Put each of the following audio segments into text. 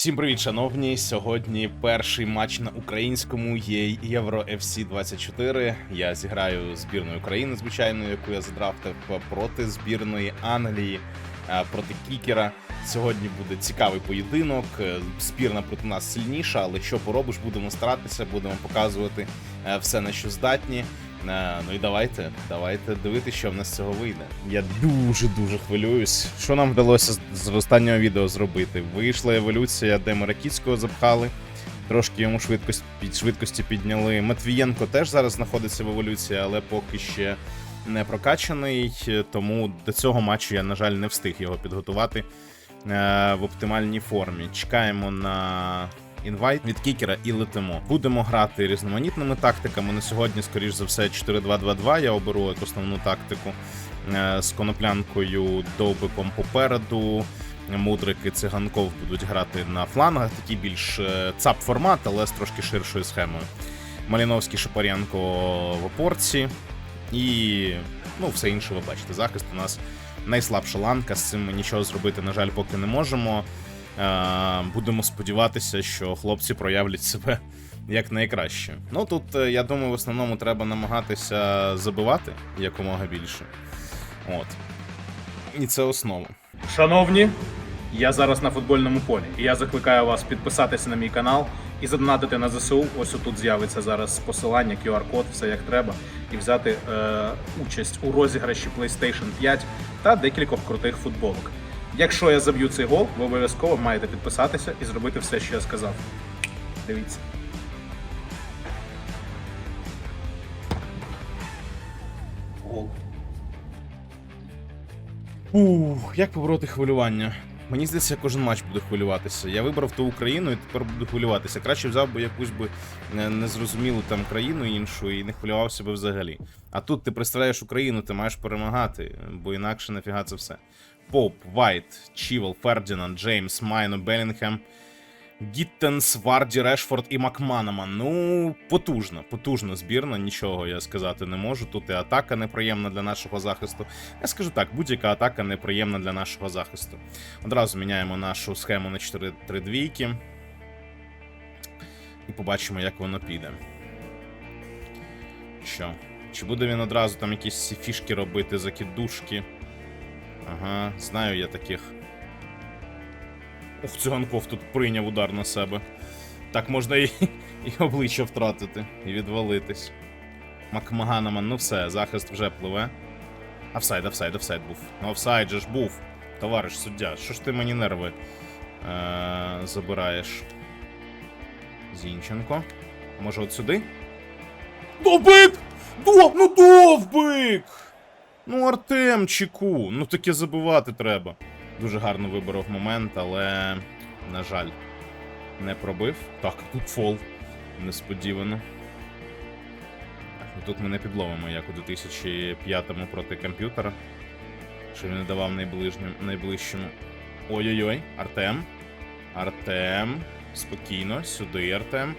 Всім привіт, шановні! Сьогодні перший матч на українському є Євро FC 24. Я зіграю збірною України, звичайно, яку я задрафтив проти збірної Англії, е, проти Кікера. Сьогодні буде цікавий поєдинок. Е, Збірна проти нас сильніша, але що поробиш, будемо старатися, будемо показувати е, все на що здатні. Е, Ну і давайте, давайте дивитися, що в нас з цього вийде. Я дуже дуже хвилююсь. Що нам вдалося з- останнього відео зробити? Вийшла еволюція, де ми Ракіцького запхали. Трошки йому швидкость під швидкості підняли. Матвієнко теж зараз знаходиться в еволюції, але поки ще не прокачаний. Тому до цього матчу я, на жаль, не встиг його підготувати е, в оптимальній формі. Чекаємо на інвайт від кікера і летимо. Будемо грати різноманітними тактиками. На сьогодні, скоріш за все, 4-2-2-2 я оберу як основну тактику е, з коноплянкою довбиком попереду. Мудрики циганков будуть грати на флангах, такий більш е, цап формат, але з трошки ширшою схемою. Маліновський Шапаренко в опорці. І ну, все інше, ви бачите. Захист у нас найслабша ланка. З цим ми нічого зробити, на жаль, поки не можемо. Е, Будемо сподіватися, що хлопці проявлять себе як найкраще. Ну тут, е, я думаю, в основному треба намагатися забивати якомога більше. От. І це основа. Шановні, я зараз на футбольному полі, і я закликаю вас підписатися на мій канал і задонатити на ЗСУ. Ось тут з'явиться зараз посилання, QR-код, все як треба, і взяти е, участь у розіграші PlayStation 5 та декількох крутих футболок. Якщо я заб'ю цей гол, ви обов'язково маєте підписатися і зробити все, що я сказав. Дивіться. Ух, як побороти хвилювання? Мені здається, кожен матч буду хвилюватися. Я вибрав ту Україну і тепер буду хвилюватися. Краще взяв би якусь би е, незрозумілу там країну іншу і не хвилювався би взагалі. А тут ти представляєш Україну, ти маєш перемагати, бо інакше нафіга це все. Поп, Вайт, Чівел, Фердінанд, Джеймс, Майно, Белінгем, Гіттенс, Варді, Решфорд і Макманаман. Ну, потужна, потужна збірна, нічого я сказати не можу. Тут і атака неприємна для нашого захисту. Я скажу так, будь-яка атака неприємна для нашого захисту. Одразу міняємо нашу схему на 4-3 двійки. І побачимо, як воно піде. Що? Чи буде він одразу там якісь фішки робити, закидушки? Ага, знаю я таких. Ух, циганков тут прийняв удар на себе. Так можна і, і обличчя втратити, і відвалитись. Макмаганаман, ну все, захист вже пливе. Офсайд, офсайд, офсайд був. Ну офсайд же ж був. Товариш суддя, що ж ти мені нерви е- забираєш? Зінченко. Може от сюди? Довбик! Дов, ну довбик! Ну, Артемчику, ну таке забивати треба. Дуже гарно виборов момент, але, на жаль, не пробив. Так, тут фол. Несподівано. Ну тут ми не підловимо, як у 2005-му проти комп'ютера. Що він не давав найближчому. Ой-ой-ой, Артем. Артем. Спокійно, сюди, Артем.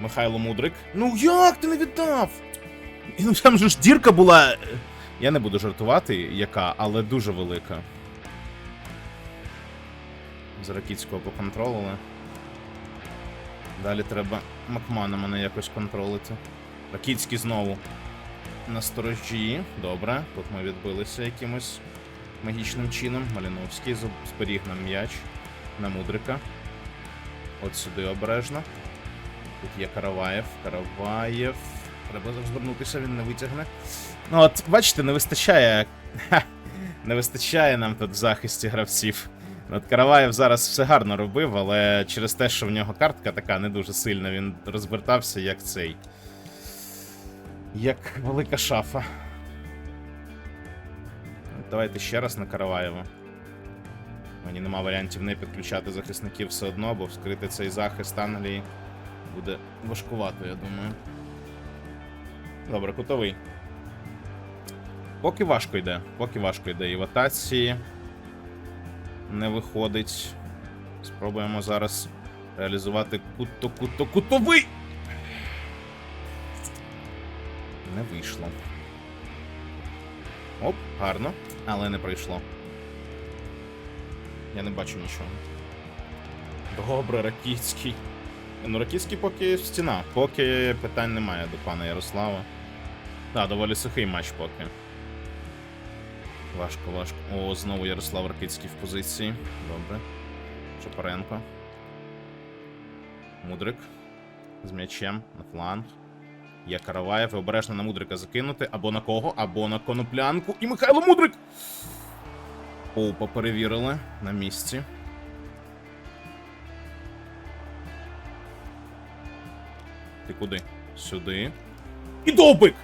Михайло Мудрик. Ну як ти не віддав? Ну там же ж дірка була. Я не буду жартувати, яка, але дуже велика. З Ракіцького поконтролили. Далі треба Макмана мене якось контролити. Ракіцький знову на сторожі. Добре, тут ми відбилися якимось магічним чином. Маліновський зберіг нам м'яч на Мудрика. От сюди обережно. Тут є Караваєв. Караваєв. Треба розвернутися, він не витягне. Ну от, бачите, не вистачає. Ха, не вистачає нам тут в захисті гравців. От Караваєв зараз все гарно робив, але через те, що в нього картка така не дуже сильна, він розвертався як цей. Як велика шафа. Давайте ще раз на Караваєва. Мені нема варіантів не підключати захисників все одно, бо вскрити цей захист Англії буде важкувато, я думаю. Добре, кутовий. Поки важко йде, поки важко йде. І в атаці не виходить. Спробуємо зараз реалізувати куто куто кутовий. Не вийшло. Оп, гарно, але не пройшло. Я не бачу нічого. Добре, Ракіцький. Ну, Ракіцький поки стіна. Поки питань немає до пана Ярослава. Так, доволі сухий матч поки. Важко, важко. О, знову Ярослав Ракицький в позиції. Добре. Чапаренко. Мудрик. З м'ячем на фланг. Є Караваєв. І обережно на Мудрика закинути. Або на кого, або на коноплянку. І Михайло Мудрик! Поупа перевірили на місці. Ти куди? Сюди. І довбик!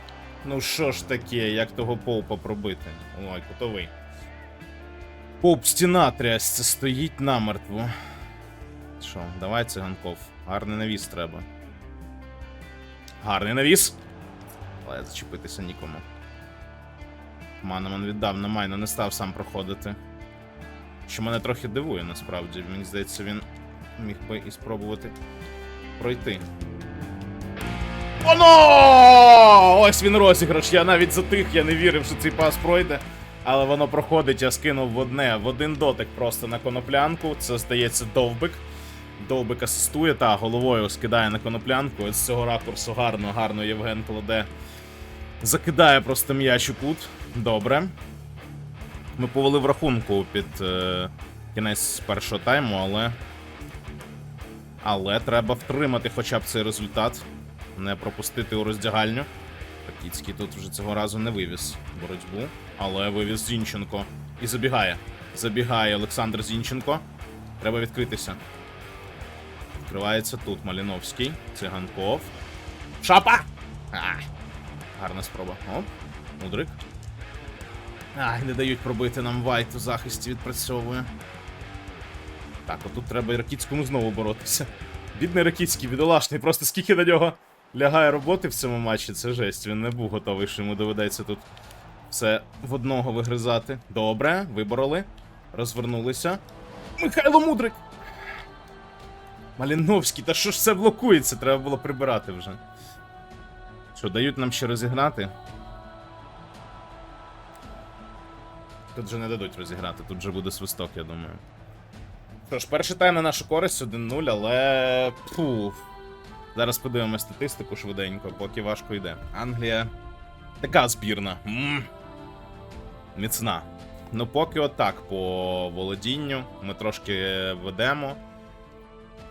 Ну що ж таке, як того Поупа пробити? Ой, кутовий. Поуп стіна трясся, стоїть намертво. Що, давай циганков. Гарний навіс треба. Гарний навіс. Але зачепитися нікому. Манеман віддав на майно, не став сам проходити. Що мене трохи дивує, насправді. Мені здається, він міг би і спробувати пройти. Оно! Ось він розіграш. Я навіть затих, я не вірив, що цей пас пройде. Але воно проходить, я скинув в одне, в один дотик просто на коноплянку. Це здається довбик. Довбик асистує, та головою скидає на коноплянку. Ось з цього ракурсу гарно, гарно Євген кладе. Закидає просто м'яч у кут. Добре. Ми повели в рахунку під е, кінець першого тайму, але. Але треба втримати хоча б цей результат. Не пропустити у роздягальню. Ракіцький тут вже цього разу не вивіз боротьбу, але вивіз Зінченко. І забігає. Забігає Олександр Зінченко. Треба відкритися. Відкривається тут Маліновський. Циганков. Шапа! А, гарна спроба. Оп. Мудрик. Ай, не дають пробити нам Вайт у захисті відпрацьовує. Так, отут треба Ракіцькому знову боротися. Бідний Ракіцький, бідолашний, просто скільки на нього лягає роботи в цьому матчі, це жесть. Він не був готовий, що йому доведеться тут все в одного вигризати. Добре, вибороли. Розвернулися. Михайло Мудрик! Маліновський, та що ж це блокується? Треба було прибирати вже. Що, дають нам ще розігнати? Тут же не дадуть розіграти, тут же буде свисток, я думаю. Що ж, перший тайм на нашу користь 1-0, але. Фу. Зараз подивимося статистику швиденько, поки важко йде. Англія. Така збірна. м Міцна. Ну, поки отак по володінню. Ми трошки ведемо.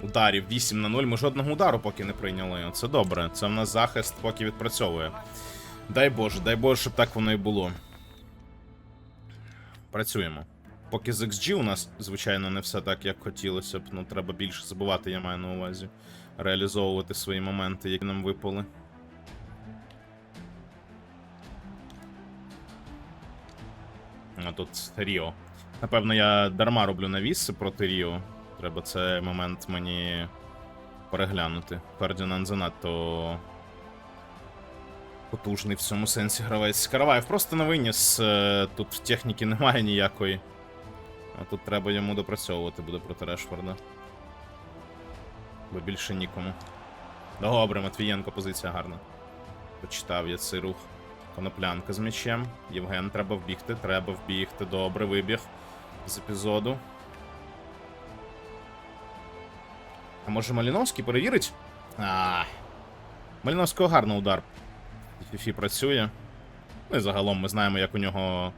Ударів 8 на 0. Ми жодного удару поки не прийняли. Це добре. Це в нас захист поки відпрацьовує. Дай Боже, дай Боже, щоб так воно і було. Працюємо. Поки з XG у нас, звичайно, не все так, як хотілося б. Ну, треба більше забувати, я маю на увазі. Реалізовувати свої моменти, які нам випали. А тут Ріо. Напевно, я дарма роблю навіси проти Ріо. Треба цей момент мені переглянути. Фердінанд занадто потужний в цьому сенсі гравець. Караваєв просто не виніс. е, Тут техніки немає ніякої. А тут треба йому допрацьовувати буде проти Решфорда. Бо більше нікому. Добре, Матвієнко, позиція гарна. Почитав я цей рух. Коноплянка з м'ячем. Євген, треба вбігти, треба вбігти. Добре, вибіг з епізоду. А може Маліновський перевірить? А. Маліновського гарний удар. Фіфі працює. Ну і загалом ми знаємо, як у нього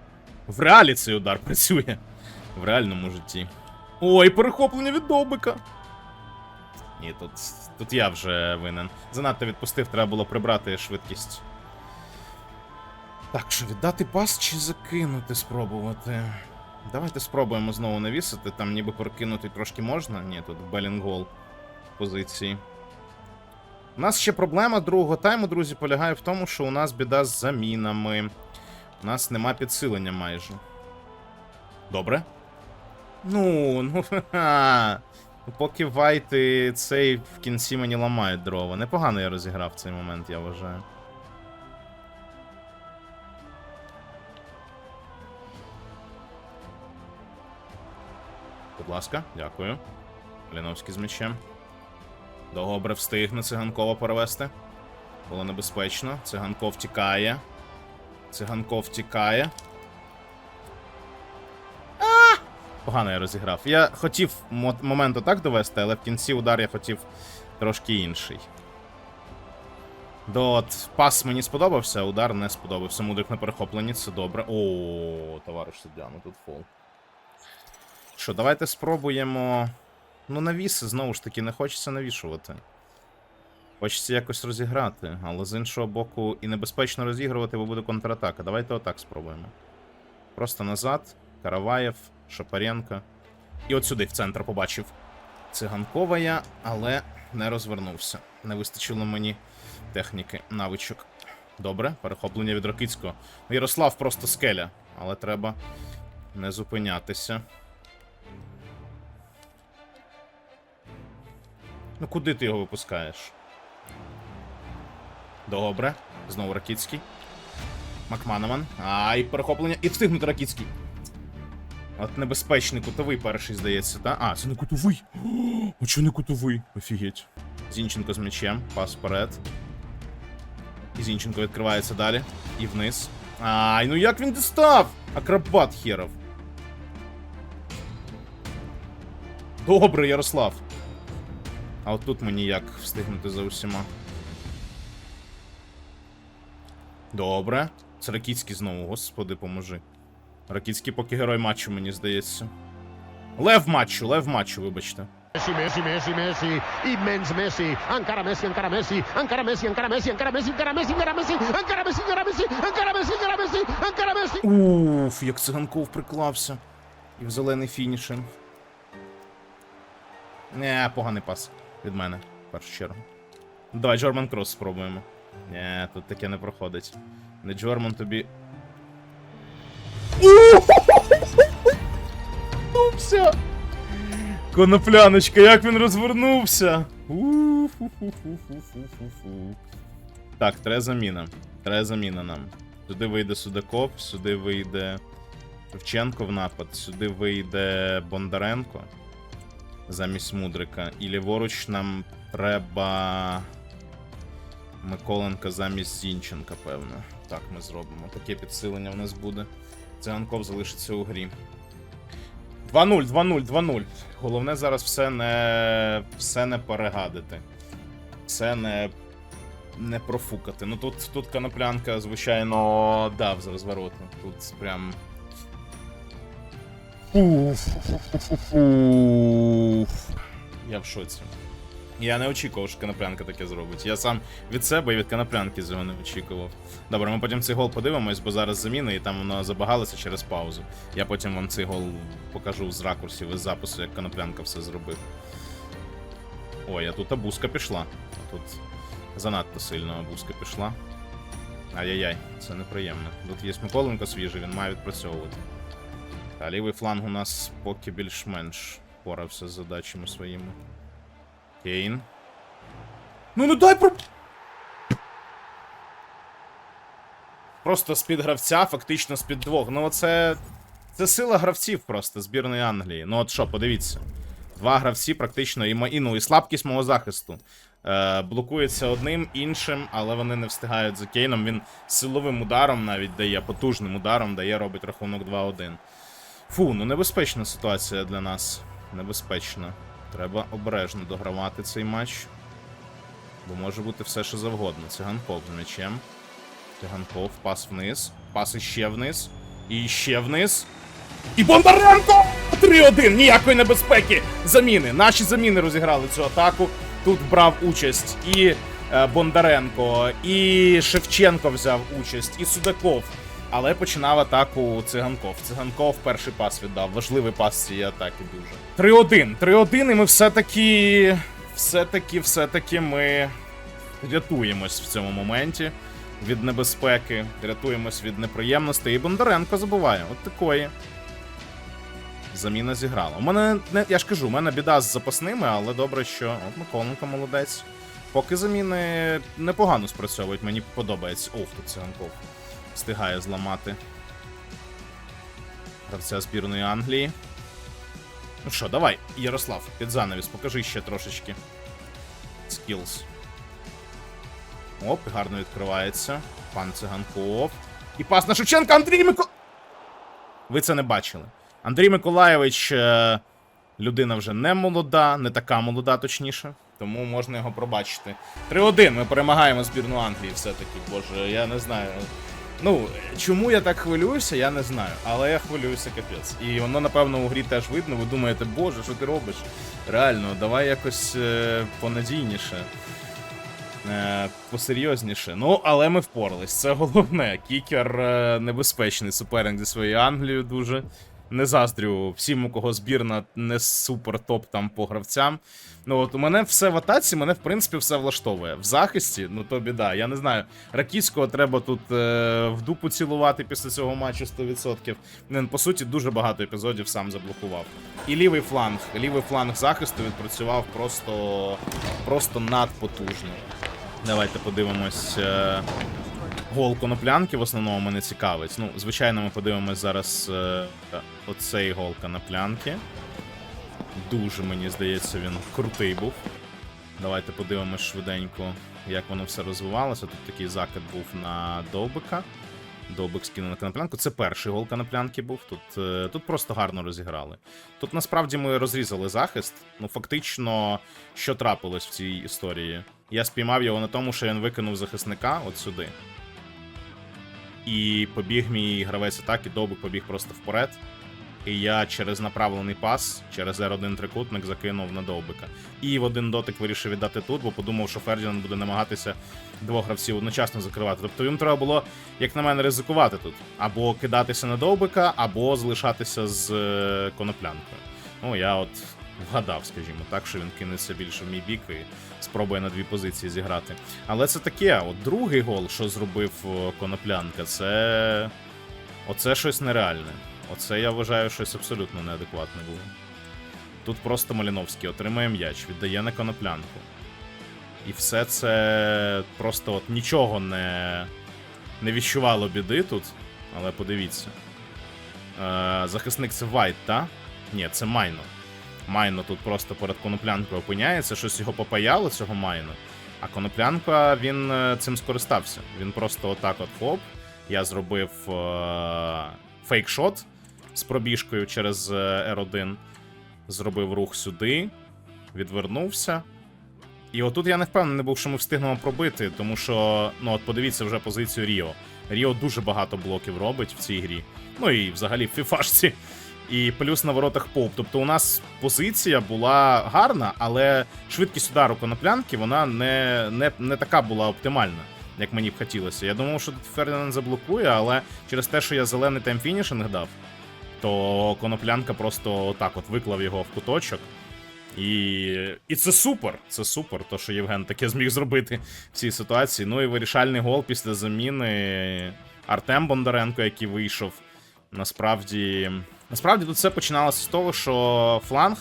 в реалі цей удар працює. В реальному житті. Ой, перехоплення від Довбика. Ні, тут, тут я вже винен. Занадто відпустив, треба було прибрати швидкість. Так, що віддати пас чи закинути спробувати? Давайте спробуємо знову навісити. Там ніби перекинути трошки можна. Ні, тут Белінгол позиції. У нас ще проблема другого тайму, друзі, полягає в тому, що у нас біда з замінами. У нас нема підсилення майже. Добре. Ну, ну ха-ха. Ну, Поки вайти цей в кінці мені ламають дрова. Непогано я розіграв цей момент, я вважаю. Будь ласка, дякую. Ліновський з м'ячем. Добре, встигне циганкова перевести. Було небезпечно. Циганков тікає. Циганков тікає. Погано я розіграв. Я хотів мо- момент отак довести, але в кінці удар я хотів трошки інший. До от пас мені сподобався, удар не сподобався. Мудрик на перехопленні, це добре. О, товариш суддя, ну тут фол. Що, давайте спробуємо. Ну, навіси, знову ж таки, не хочеться навішувати. Хочеться якось розіграти, але з іншого боку, і небезпечно розігрувати, бо буде контратака. Давайте отак спробуємо. Просто назад, Караваєв, Шапаренко. І от сюди в центр побачив. Циганкова я, але не розвернувся. Не вистачило мені техніки, навичок. Добре, перехоплення від Рокицького. Ну, Ярослав просто скеля, але треба не зупинятися. Ну куди ти його випускаєш? Добре. Знову Ракіцький. Макманаман. Ай, перехоплення. І встигнути Ракіцький. От небезпечний кутовий перший, здається, так? А, це не кутовий. О, чого не кутовий? Офігеть. Зінченко з м'ячем. Пас вперед. І Зінченко відкривається далі. І вниз. Ай, ну як він дістав? Акробат херов. Добре, Ярослав. А от тут мені як встигнути за усіма. Добре. Це знову, господи, поможи. Ракіцький поки герой матчу, мені здається. Лев матчу, лев матчу, вибачте. Messi, Messi, Messi, Messi, immens Messi, encara Messi, encara Messi, encara Messi, encara Messi, encara Messi, encara Messi, encara Messi, encara Messi, encara Messi, encara Messi, encara Messi, encara Messi. Уф, як циганков приклався. І в зелений фінішем. Не, поганий пас від мене, в першу чергу. Давай, Джорман Крос спробуємо. Не, тут таке не проходить. Не Джорман тобі. Розвернувся! Конопляночка, як він розвернувся! Так, треба заміна. Треба заміна нам. Сюди вийде Судаков, сюди вийде Шевченко в напад, сюди вийде Бондаренко замість Мудрика. І ліворуч нам треба Миколенка замість Зінченка, певно. Так ми зробимо. Таке підсилення в нас буде. Циганков залишиться у грі. 2-0, 2-0, 2-0. Головне зараз все не все не перегадити. Все не не профукати. Ну тут, тут коноплянка, звичайно, дав з розвороту. Тут прям. Уф. Я в шоці. Я не очікував, що коноплянка таке зробить. Я сам від себе і від коноплянки цього не очікував. Добре, ми потім цей гол подивимось, бо зараз заміна, і там воно забагалося через паузу. Я потім вам цей гол покажу з ракурсів із запису, як коноплянка все зробив. Ой, а тут абузка пішла. А тут занадто сильно абузка пішла. Ай-яй-яй, це неприємно. Тут є Миколенко свіжий, він має відпрацьовувати. Та лівий фланг у нас поки більш-менш порався з задачами своїми. Кейн. Ну ну дай про. Просто з-під гравця, фактично з-під двох. Ну це. Це сила гравців просто збірної Англії. Ну от що, подивіться. Два гравці практично і, і, ну, і слабкість мого захисту. Е, блокується одним, іншим, але вони не встигають за Кейном. Він силовим ударом навіть дає, потужним ударом дає, робить рахунок 2-1. Фу, ну небезпечна ситуація для нас. Небезпечна. Треба обережно догравати цей матч. Бо може бути все, що завгодно. Циганков з м'ячем. Циганков, пас вниз. Пас іще вниз. І ще вниз. І Бондаренко! 3-1! Ніякої небезпеки! Заміни. Наші заміни розіграли цю атаку. Тут брав участь і е, Бондаренко, і Шевченко взяв участь, і Судаков. Але починав атаку Циганков. Циганков перший пас віддав. Важливий пас цієї атаки дуже. 3-1. 3-1, і ми все-таки. Все-таки, все-таки ми рятуємось в цьому моменті від небезпеки, рятуємось від неприємностей. І Бондаренко забуває. От такої. Заміна зіграла. У мене не я ж кажу, у мене біда з запасними, але добре, що от Миколенко молодець. Поки заміни непогано спрацьовують, мені подобається. Ох, тут циганков встигає зламати гравця збірної Англії. Ну що, давай, Ярослав, під занавіс, покажи ще трошечки. Скілз. Оп, гарно відкривається. Пан Циганков. І пас на Шевченка Андрій Мико. Ви це не бачили. Андрій Миколаєвич е, людина вже не молода, не така молода, точніше. Тому можна його пробачити. 3-1. Ми перемагаємо збірну Англії все-таки. Боже, я не знаю. Ну, чому я так хвилююся, я не знаю. Але я хвилююся капець. І воно, напевно, у грі теж видно. Ви думаєте, боже, що ти робиш? Реально, давай якось е, понадійніше. Е, посерйозніше. Ну, але ми впорались. Це головне. Кікер е, небезпечний суперник зі своєю Англією дуже. Не заздрю всім, у кого збірна не супер топ там по гравцям. Ну от у мене все в атаці, мене в принципі все влаштовує. В захисті, ну то біда. Я не знаю. Раківського треба тут е, в дупу цілувати після цього матчу 100%. Він, по суті, дуже багато епізодів сам заблокував. І лівий фланг. Лівий фланг захисту відпрацював просто, просто надпотужно. Давайте подивимось. Е, гол коноплянки в основному мене цікавить. Ну, звичайно, ми подивимось зараз е, оцей гол коноплянки. Дуже, мені здається, він крутий був. Давайте подивимось швиденько, як воно все розвивалося. Тут такий закид був на Довбика. Довбик скинув на коноплянку. Це перший гол коноплянки був. Тут, е, тут просто гарно розіграли. Тут насправді ми розрізали захист. Ну, фактично, що трапилось в цій історії? Я спіймав його на тому, що він викинув захисника от сюди. І побіг мій гравець атаки, Довбик побіг просто вперед. І я через направлений пас, через R1 трикутник закинув на Довбика. І в один дотик вирішив віддати тут, бо подумав, що Фердінанд буде намагатися двох гравців одночасно закривати. Тобто їм треба було, як на мене, ризикувати тут. Або кидатися на Довбика, або залишатися з е, коноплянкою. Ну, я от вгадав, скажімо так, що він кинеться більше в мій бік і спробує на дві позиції зіграти. Але це таке, от другий гол, що зробив коноплянка, це. Оце щось нереальне. Оце я вважаю щось абсолютно неадекватне було. Тут просто Маліновський отримує м'яч, віддає на коноплянку. І все це просто от нічого не, не відчувало біди тут. Але подивіться. Е, захисник це Вайт, та? Ні, це Майно. Майно тут просто перед коноплянкою опиняється, щось його попаяло, цього Майно. А коноплянка він е, цим скористався. Він просто отак от хоп. Я зробив е- фейкшот з пробіжкою через е, R1. Зробив рух сюди, відвернувся. І отут я не впевнений був, що ми встигнемо пробити, тому що, ну от подивіться вже позицію Ріо. Ріо дуже багато блоків робить в цій грі. Ну і взагалі в фіфашці. І плюс на воротах поп. Тобто у нас позиція була гарна, але швидкість удару коноплянки вона не, не, не така була оптимальна, як мені б хотілося. Я думав, що Фердинанд заблокує, але через те, що я зелений таймфінішинг дав, то коноплянка просто отак от виклав його в куточок. І, і це супер. Це супер, то що Євген таке зміг зробити в цій ситуації. Ну і вирішальний гол після заміни Артем Бондаренко, який вийшов. Насправді, насправді тут все починалося з того, що фланг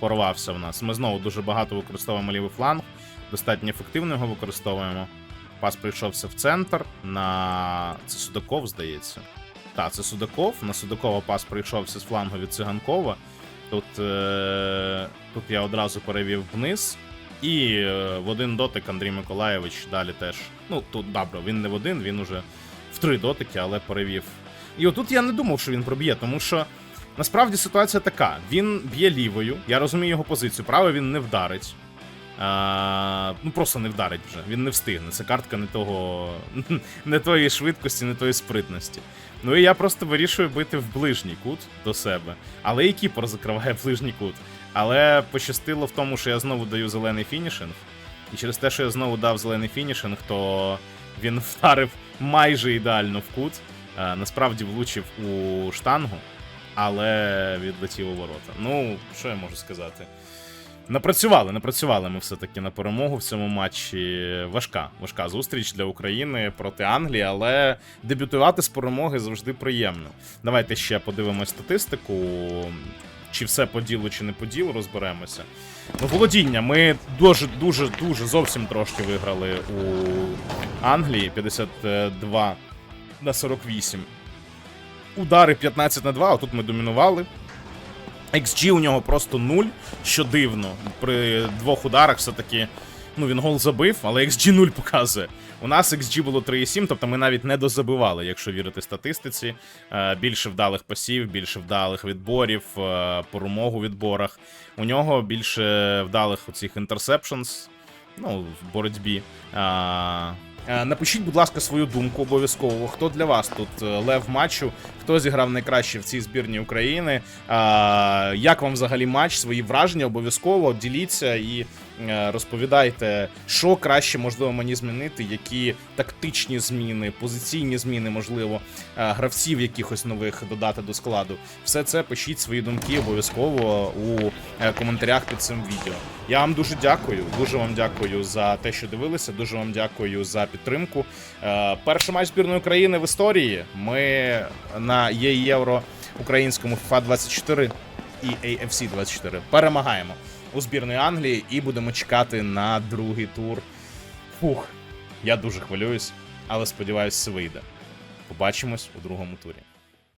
порвався в нас. Ми знову дуже багато використовуємо лівий фланг, достатньо ефективно його використовуємо. Пас прийшовся в центр на це Судаков, здається. Так, це Судаков. На Судакова пас прийшовся з флангу від Циганкова. Тут, е... тут я одразу перевів вниз. І е... в один дотик Андрій Миколаєвич далі теж. Ну, тут добре, він не в один, він уже в три дотики, але перевів. І отут я не думав, що він проб'є, тому що насправді ситуація така: він б'є лівою, я розумію його позицію, правою він не вдарить. А, ну просто не вдарить вже, він не встигне. Це картка не того, не тої швидкості, не тої спритності. Ну і я просто вирішую бити в ближній кут до себе. Але і кіпер закриває ближній кут. Але пощастило в тому, що я знову даю зелений фінішинг. І через те, що я знову дав зелений фінішинг, то він вдарив майже ідеально в кут. Е, насправді влучив у штангу, але відлетів у ворота. Ну, що я можу сказати? Напрацювали, напрацювали ми все-таки на перемогу в цьому матчі. Важка, важка зустріч для України проти Англії, але дебютувати з перемоги завжди приємно. Давайте ще подивимось статистику. Чи все по ділу, чи не по ділу, розберемося. Ну, володіння. Ми дуже, дуже, дуже зовсім трошки виграли у Англії 52 на 48. Удари 15 на 2, а тут ми домінували. XG у нього просто 0, що дивно. При двох ударах все-таки Ну, він гол забив, але XG 0 показує. У нас XG було 3,7, тобто ми навіть не дозабивали, якщо вірити статистиці. Е, більше вдалих пасів, більше вдалих відборів, е, порумог у відборах. У нього більше вдалих оцих interceptions, ну, в боротьбі. Е, Напишіть, будь ласка, свою думку обов'язково. Хто для вас тут е, лев матчу? Хто зіграв найкраще в цій збірні України? Як вам взагалі матч? Свої враження обов'язково діліться і е, розповідайте, що краще можливо мені змінити, які тактичні зміни, позиційні зміни, можливо, е, гравців якихось нових додати до складу. Все це пишіть свої думки обов'язково у е, коментарях під цим відео. Я вам дуже дякую. Дуже вам дякую за те, що дивилися. Дуже вам дякую за підтримку. Е, Перший матч збірної України в історії. Ми на євро українському FIFA 24 і AFC 24 перемагаємо у збірної Англії і будемо чекати на другий тур. Фух, я дуже хвилююсь, але сподіваюся, все вийде. Побачимось у другому турі.